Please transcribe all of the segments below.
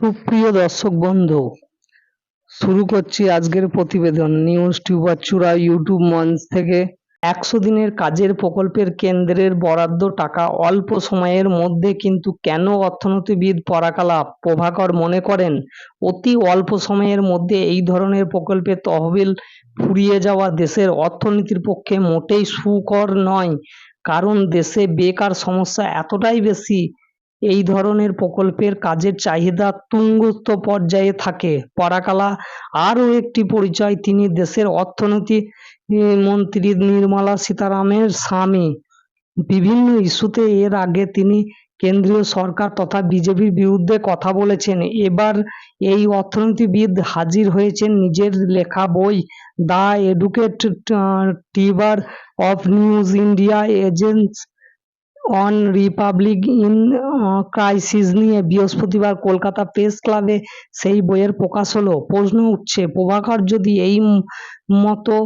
সুপ্রিয় দর্শক বন্ধু, শুরু করছি আজকের প্রতিবেদন নিউজ টিউবার চূড়া ইউটিউব মঞ্চ থেকে। একশো দিনের কাজের প্রকল্পের কেন্দ্রের বরাদ্দ টাকা অল্প সময়ের মধ্যে কিন্তু কেন অর্থনীতিবিদ পরাকালা প্রভাকর মনে করেন, অতি অল্প সময়ের মধ্যে এই ধরনের প্রকল্পে তহবিল ফুরিয়ে যাওয়া দেশের অর্থনীতির পক্ষে মোটেই সুকর নয়। কারণ দেশে বেকার সমস্যা এতটাই বেশি এই ধরনের প্রকল্পের কাজের চাহিদা তুঙ্গস্থ পর্যায়ে থাকে। পরাকালা আরও একটি পরিচয়, তিনি দেশের অর্থনীতি মন্ত্রী নির্মলা সীতারামের স্বামী। বিভিন্ন ইস্যুতে এর আগে তিনি কেন্দ্রীয় সরকার তথা বিজেপির বিরুদ্ধে কথা বলেছেন। এবার এই অর্থনীতিবিদ হাজির হয়েছেন নিজের লেখা বই, the educate tiber of news India agents. On republic in crisis নিয়ে বৃহস্পতিবার কলকাতা প্রেস ক্লাবে সেই বইয়ের প্রকাশ হলো। প্রশ্ন উঠছে, প্রভাকর যদি এই মতো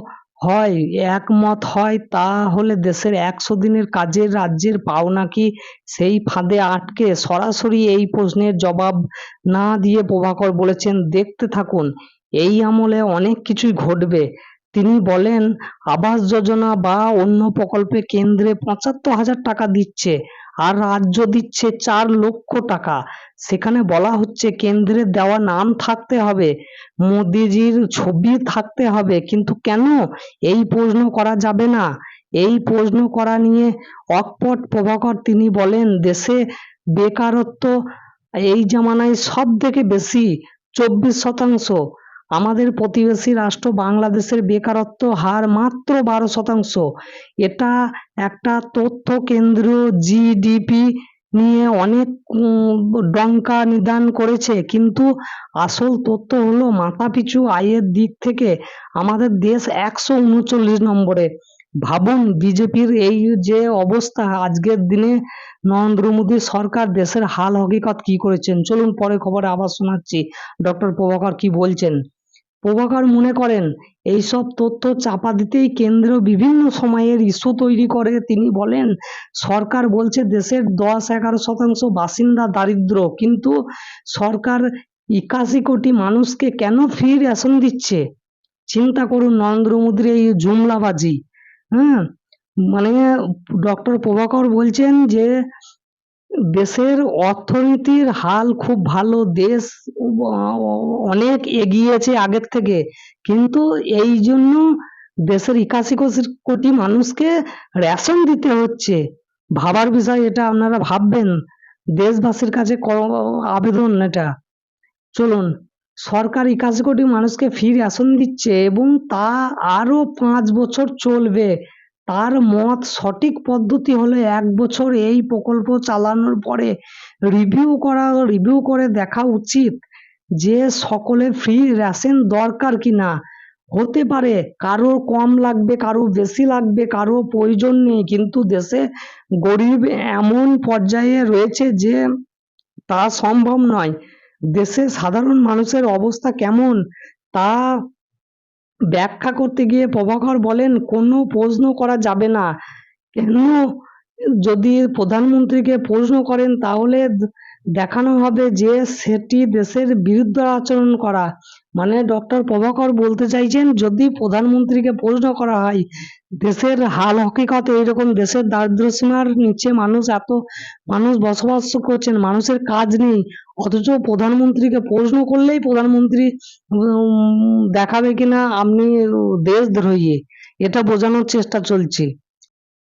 হয়, একমত হয়, তাহলে দেশের একশো দিনের কাজের রাজ্যের পাওনা কি সেই ফাঁদে আটকে? সরাসরি এই প্রশ্নের জবাব না দিয়ে প্রভাকর বলেছেন, দেখতে থাকুন, এই আমলে অনেক কিছুই ঘটবে। তিনি বলেন, আবাস যোজনা বা অন্য প্রকল্পে কেন্দ্রে পঁচাত্তর হাজার টাকা দিচ্ছে আর রাজ্য দিচ্ছে চার লক্ষ টাকা। সেখানে বলা হচ্ছে কেন্দ্রের দেওয়া নাম থাকতে হবে, মোদিজির ছবি থাকতে হবে। কিন্তু কেন? এই প্রশ্ন করা যাবে না। এই প্রশ্ন করা নিয়ে অকপট প্রভাকর তিনি বলেন, দেশে বেকারত্ব এই জামানায় সব থেকে বেশি, চব্বিশ শতাংশ। আমাদের প্রতিবেশী রাষ্ট্র বাংলাদেশের বেকারত্ব হার মাত্র বারো শতাংশ। এটা একটা তথ্য কেন্দ্র জিডিপি নিয়ে অনেক ডঙ্কা নিদান করেছে। কিন্তু আসল তথ্য হলো মাথাপিছু আয়ের দিক থেকে আমাদের দেশ একশো উনচল্লিশ নম্বরে। ভাবুন, বিজেপির এই যে অবস্থা আজকের দিনে, নরেন্দ্র মোদী সরকার দেশের হাল হকিকত কি করেছেন? চলুন পরে খবরে আবার শোনাচ্ছি। ডক্টর প্রভাকর কি বলছেন? প্রভাকর মনে করেন, এইসব তথ্য চাপা দিতেই কেন্দ্র বিভিন্ন সময়ের ইস্যু তৈরি করে। তিনি বলেন, সরকার বলছে দেশের দশ এগারো শতাংশ বাসিন্দা দারিদ্র, কিন্তু সরকার একাশি কোটি মানুষকে কেন ফ্রি রেশন দিচ্ছে? চিন্তা করুন নরেন্দ্র মোদীর এই জুমলাবাজি। হ্যাঁ মানে ডক্টর প্রভাকর বলছেন যে দেশের অর্থনীতির হাল খুব ভালো, দেশ অনেক এগিয়েছে আগের থেকে। কিন্তু এই জন্য দেশের একাশি কোটি- মানুষকে রেশন দিতে হচ্ছে। ভাবার বিষয় এটা আপনারা ভাববেন। দেশবাসীর কাছে আবেদন এটা। চলুন, সরকার একাশি কোটি মানুষকে ফ্রি রেশন দিচ্ছে এবং তা আরও পাঁচ বছর চলবে। তার মত সঠিক পদ্ধতি হলো এক বছর এই প্রকল্প চালানোর পরে রিভিউ করা রিভিউ করে দেখা উচিত যে সকলে ফ্রি রেশন দরকার কিনা হতে পারে কারও কম লাগবে, কারও বেশি লাগবে, কারও প্রয়োজন নেই, কিন্তু দেশে গরিব এমন পর্যায়ে রয়েছে যে তা সম্ভব নয়। দেশে সাধারণ মানুষের অবস্থা কেমন? তা ব্যাখ্যা করতে গিয়ে প্রভাকর বলেন, কোনো প্রশ্ন করা যাবে না। কেন? যদি প্রধানমন্ত্রীকে প্রশ্ন করেন, তাহলে দেখানো হবে যে সেটি দেশের বিরুদ্ধে আচরণ করা। মানে ডক্টর প্রভাকর বলতে চাইছেন, যদি প্রধানমন্ত্রীকে প্রশ্ন করা হয়, দেশের হাল হকিকত এইরকম দেশের দারিদ্র সীমার নিচে মানুষ এত, মানুষ বসবাস করছেন, মানুষের কাজ নেই, অথচ প্রধানমন্ত্রীকে প্রশ্ন করলেই প্রধানমন্ত্রী দেখাবে কিনা, আপনি দেশদ্রোহী এটা বোঝানোর চেষ্টা চলছে।